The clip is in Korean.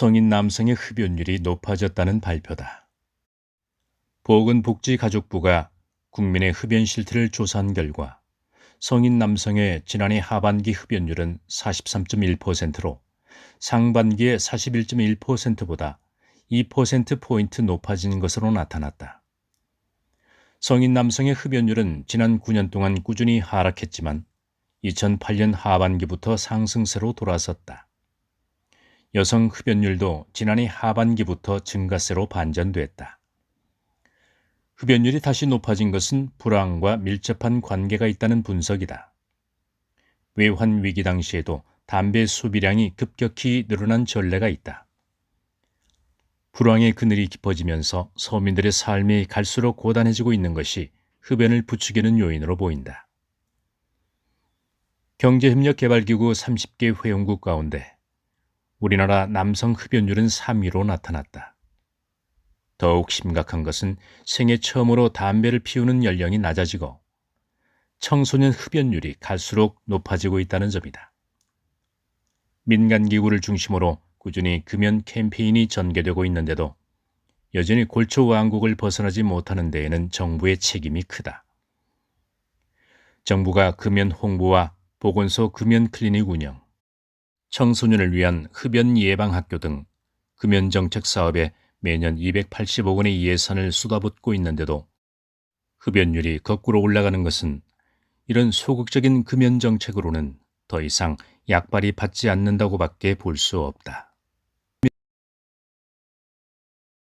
성인 남성의 흡연율이 높아졌다는 발표다. 보건복지가족부가 국민의 흡연 실태를 조사한 결과 성인 남성의 지난해 하반기 흡연율은 43.1%로 상반기의 41.1%보다 2%포인트 높아진 것으로 나타났다. 성인 남성의 흡연율은 지난 9년 동안 꾸준히 하락했지만 2008년 하반기부터 상승세로 돌아섰다. 여성 흡연율도 지난해 하반기부터 증가세로 반전됐다. 흡연율이 다시 높아진 것은 불황과 밀접한 관계가 있다는 분석이다. 외환 위기 당시에도 담배 소비량이 급격히 늘어난 전례가 있다. 불황의 그늘이 깊어지면서 서민들의 삶이 갈수록 고단해지고 있는 것이 흡연을 부추기는 요인으로 보인다. 경제협력개발기구 30개 회원국 가운데 우리나라 남성 흡연율은 3위로 나타났다. 더욱 심각한 것은 생애 처음으로 담배를 피우는 연령이 낮아지고 청소년 흡연율이 갈수록 높아지고 있다는 점이다. 민간기구를 중심으로 꾸준히 금연 캠페인이 전개되고 있는데도 여전히 골초 왕국을 벗어나지 못하는 데에는 정부의 책임이 크다. 정부가 금연 홍보와 보건소 금연 클리닉 운영, 청소년을 위한 흡연 예방 학교 등 금연 정책 사업에 매년 280억 원의 예산을 쏟아붓고 있는데도 흡연율이 거꾸로 올라가는 것은 이런 소극적인 금연 정책으로는 더 이상 약발이 받지 않는다고밖에 볼 수 없다.